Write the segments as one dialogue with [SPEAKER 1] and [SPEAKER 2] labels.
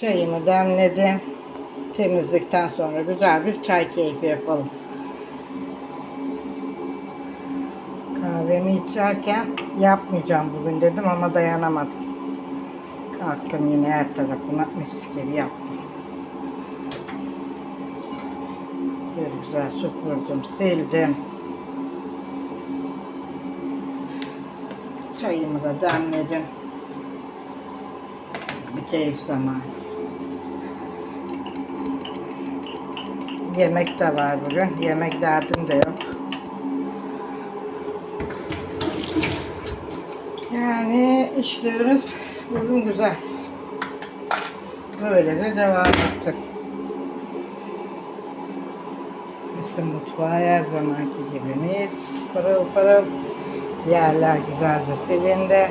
[SPEAKER 1] Çayımı demledim. Temizlikten sonra güzel bir çay keyfi yapalım. Kahvemi içerken yapmayacağım bugün dedim ama dayanamadım. Kalktım yine her tarafına mis gibi yaptım. Böyle güzel süpürdüm, sildim. Çayımı da demledim. Bir keyif zamanı. Yemek de var bugün. Yemek derdim de yok. Yani işlerimiz bugün güzel. Böyle de devam etsin. Bizim mutfağı her zamanki gibi mis, pırıl pırıl. Yerler güzelce silindi.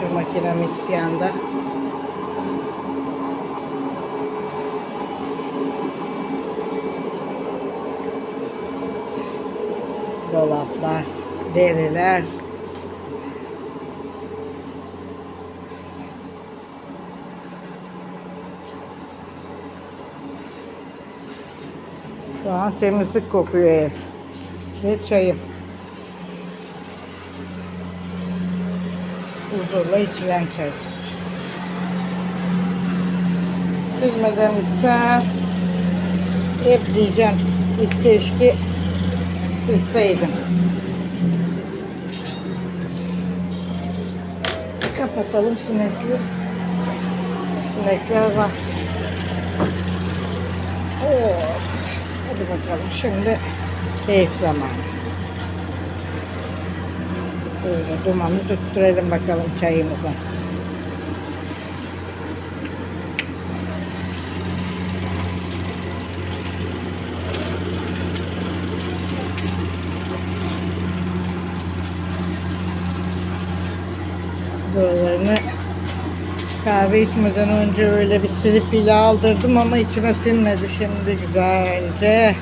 [SPEAKER 1] Çamaşır makinem isyanda. Dolaplar, deriler. Şu an temizlik kokuyor ev. Ve çayım. Huzurla içilen çay. Silmeden içsem hep diyeceğim ilk keşke silseydim. Kapatalım sinekli. Sinekler var. Oo. Hadi bakalım şimdi keyif zamanı. Böyle dumanı tutturalım bakalım çayımızı. Buralarını kahve içmeden önce öyle bir silip ile aldırdım ama içime sinmedi şimdi güzelce.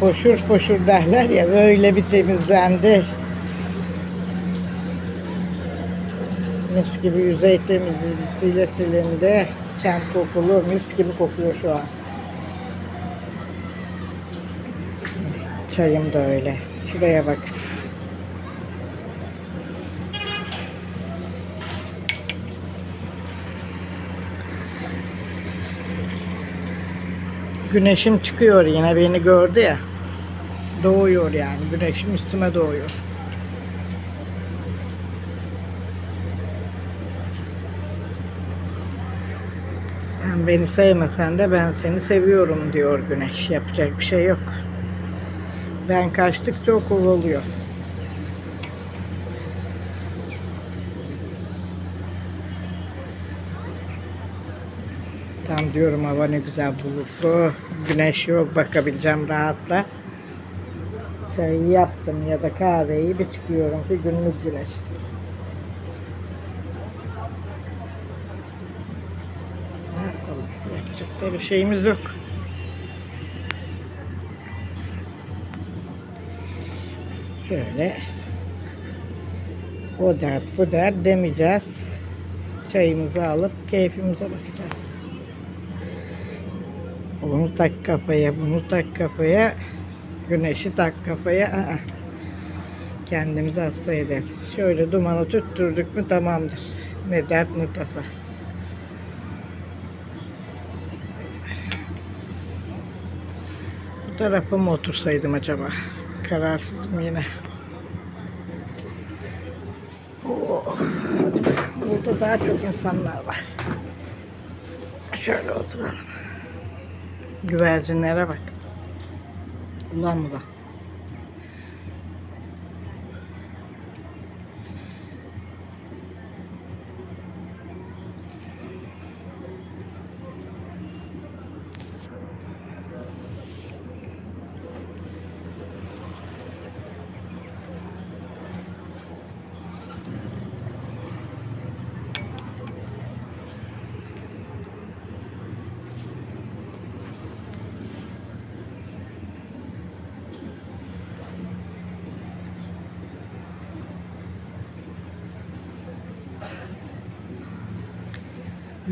[SPEAKER 1] Poşur poşur derler ya böyle bir temizlendi. Mis gibi yüzey temizleyicisiyle silindi. Çem kokulu mis gibi kokuyor şu an. Çayım da öyle. Şuraya bak. Güneşim çıkıyor yine beni gördü ya. Doğuyor yani. Güneşim üstüme doğuyor. Sen beni sevmesen de ben seni seviyorum diyor güneş. Yapacak bir şey yok. Ben kaçtıkça o oluyor. Tam diyorum hava ne güzel bulutlu. Güneş yok bakabileceğim rahatla. Çayı yaptım ya da kahveyi bir çıkıyorum ki günlük güneş. Ne yapalım? Yapacak da bir şeyimiz yok. Şöyle o der bu der demeyeceğiz. Çayımızı alıp keyfimize bakacağız. Bunu tak kafaya, bunu tak kafaya, güneşi tak kafaya. Aa, kendimizi hasta ederiz. Şöyle dumanı tutturduk mu tamamdır. Ne dert ne tasa. Tarafa mı otursaydım acaba? Kararsızım yine. Bakalım. Burada daha çok insanlar var. Şöyle oturalım. Güvercinlere bak. Ulan mı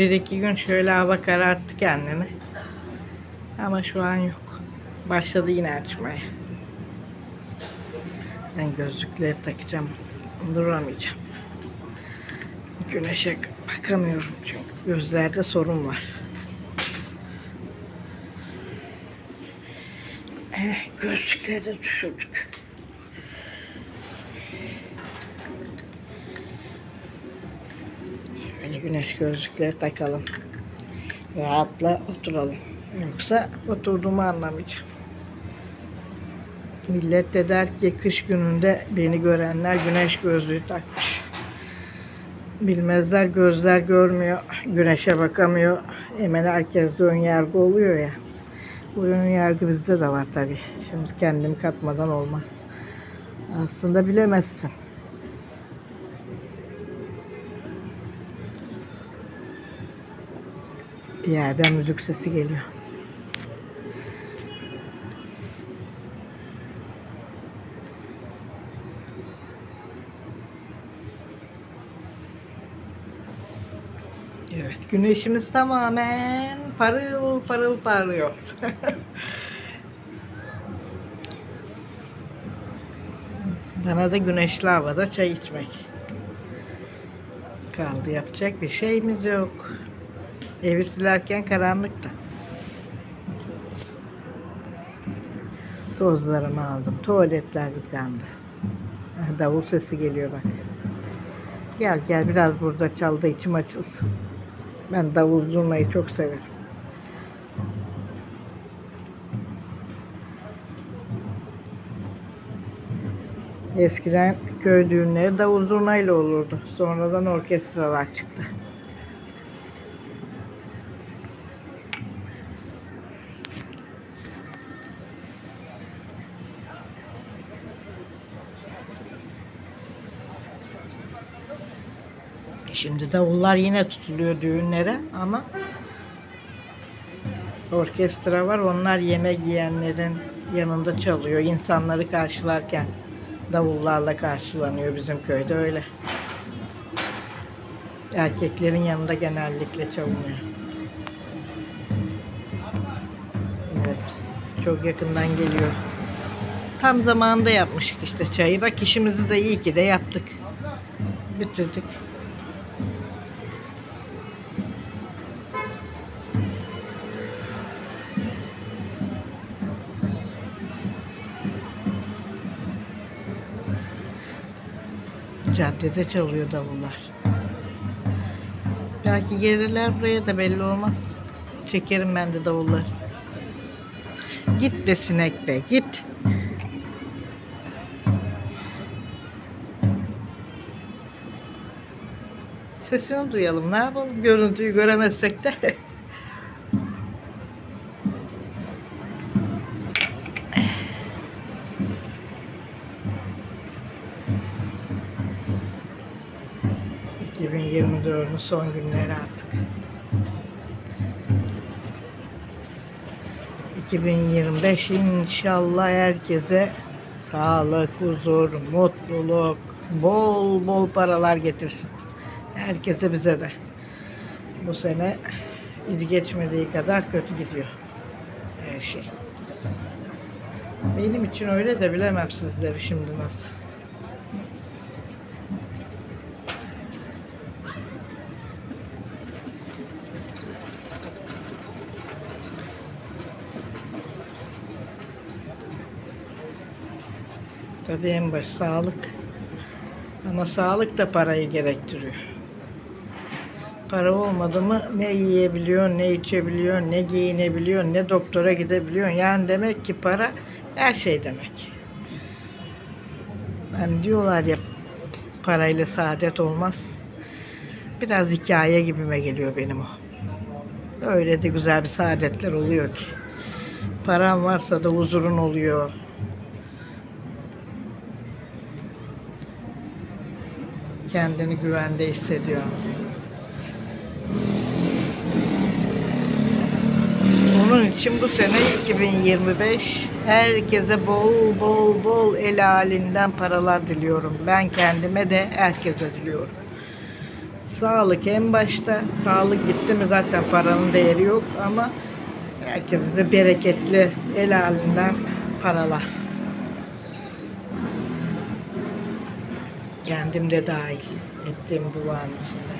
[SPEAKER 1] Bir iki gün şöyle hava kararttı kendini. Ama şu an yok. Başladı yine açmaya. Ben gözlükleri takacağım. Duramayacağım. Güneşe bakamıyorum çünkü gözlerde sorun var. Eh, gözlükleri de düşürdük. Şöyle güneş gözlükleri takalım. Rahatla oturalım. Yoksa oturduğumu anlamayacağım. Millet de der ki kış gününde beni görenler güneş gözlüğü takmış. Bilmezler gözler görmüyor, güneşe bakamıyor. Hemen herkes ön yargı oluyor ya. Bu ön yargı bizde de var tabii. Şimdi kendim katmadan olmaz. Aslında bilemezsin. Bir yerden müzik sesi geliyor. Evet, güneşimiz tamamen parıl parıl parlıyor. Bana da güneşli havada çay içmek. Kaldı yapacak bir şeyimiz yok. Evi silerken karanlıkta. Tozlarımı aldım. Tuvaletler yıkandı. Davul sesi geliyor bak. Gel gel biraz burada çal da içim açılsın. Ben davul zurnayı çok severim. Eskiden köy düğünleri davul zurnayla olurdu. Sonradan orkestralar çıktı. Şimdi davullar yine tutuluyor düğünlere ama orkestra var. Onlar yemek yiyenlerin yanında çalıyor. İnsanları karşılarken davullarla karşılanıyor bizim köyde öyle. Erkeklerin yanında genellikle çalınıyor. Evet. Çok yakından geliyor. Tam zamanında yapmıştık işte çayı. Bak işimizi de iyi ki de yaptık. Bitirdik. Caddede çalıyor davullar. Belki gelirler buraya da belli olmaz. Çekerim ben de davulları. Git be sinek be git. Sesini duyalım. Ne yapalım? Görüntüyü göremezsek de. ...2024'ün son günleri artık. 2025 inşallah herkese sağlık, huzur, mutluluk, bol bol paralar getirsin. Herkese bize de. Bu sene iyi geçmediği kadar kötü gidiyor her şey. Benim için öyle de bilemem sizleri şimdi nasıl. Tabii en baş sağlık. Ama sağlık da parayı gerektiriyor. Para olmadı mı ne yiyebiliyor, ne içebiliyor, ne giyinebiliyor, ne doktora gidebiliyor. Yani demek ki para her şey demek. Yani diyorlar ya parayla saadet olmaz. Biraz hikaye gibime geliyor benim o. Öyle de güzel saadetler oluyor ki. Paran varsa da huzurun oluyor. Kendini güvende hissediyor. Onun için bu sene 2025 herkese bol bol bol el halinden paralar diliyorum. Ben kendime de herkese diliyorum. Sağlık en başta. Sağlık gitti mi zaten paranın değeri yok ama herkese de bereketli el halinden paralar. Kendim de dahil ettiğim duvarın içinde.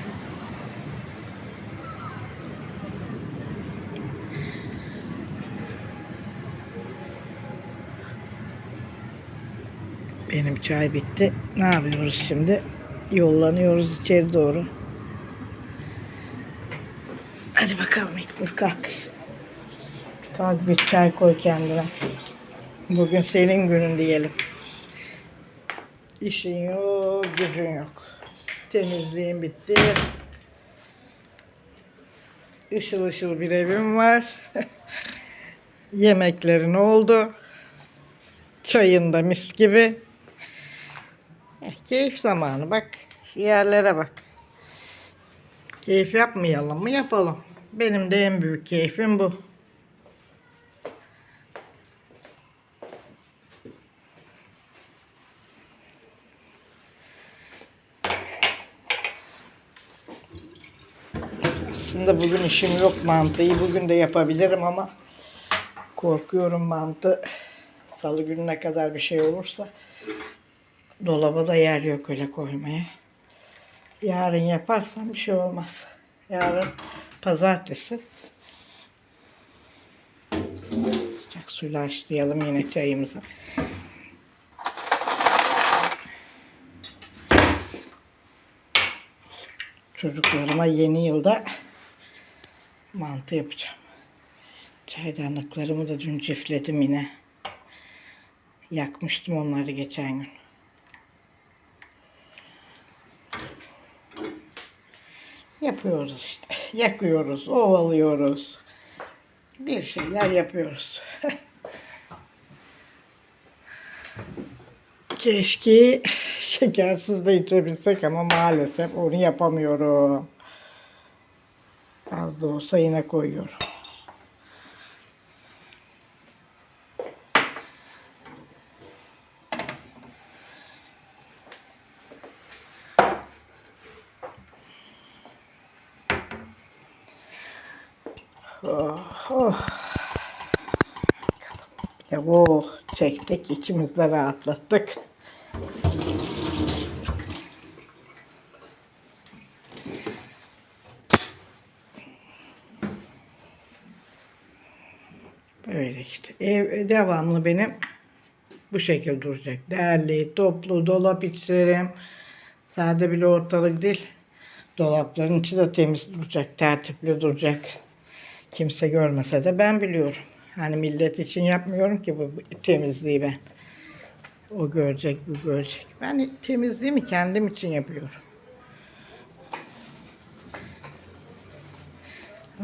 [SPEAKER 1] Benim çay bitti. Ne yapıyoruz şimdi? Yollanıyoruz içeri doğru. Hadi bakalım İlknur kalk. Kalk bir çay koy kendine. Bugün senin günün diyelim. İşin yok, gücün yok. Temizliğin bitti. Işıl ışıl bir evim var. Yemeklerin oldu. Çayın da mis gibi. Eh, keyif zamanı bak. Yerlere bak. Keyif yapmayalım mı? Yapalım. Benim de en büyük keyfim bu. Aslında bugün işim yok mantıyı. Bugün de yapabilirim ama korkuyorum mantı. Salı gününe kadar bir şey olursa dolaba da yer yok öyle koymaya. Yarın yaparsam bir şey olmaz. Yarın pazartesi. Sıcak suyla haşlayalım yine çayımızı. Çocuklarıma yeni yılda mantı yapacağım. Çaydanlıklarımı da dün çiftledim yine. Yakmıştım onları geçen gün. Yapıyoruz işte. Yakıyoruz, ovalıyoruz. Bir şeyler yapıyoruz. Keşke şekersiz de içebilsek ama maalesef onu yapamıyorum. Az da olsa yine koyuyorum. Oh, oh. Bir de bu çektik, içimizde rahatlattık. Böyle işte. Ev devamlı benim bu şekilde duracak. Değerli, toplu, dolap içlerim. Sade bile ortalık değil. Dolapların içi de temiz duracak, tertipli duracak. Kimse görmese de ben biliyorum. Hani millet için yapmıyorum ki bu temizliği ben. O görecek, bu görecek. Ben temizliğimi kendim için yapıyorum.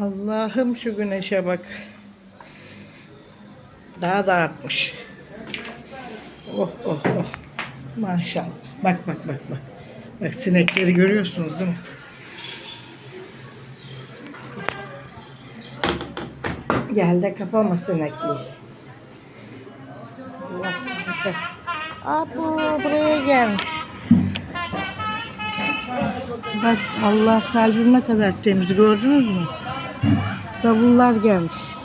[SPEAKER 1] Allah'ım şu güneşe bak. Daha da artmış. Oh oh oh. Maşallah. Bak bak bak bak. Bak sinekleri görüyorsunuz değil mi? Gel de kapama sinekliği. Abo buraya gelmiş. Bak Allah kalbim ne kadar temiz gördünüz mü? Davullar gelmiş.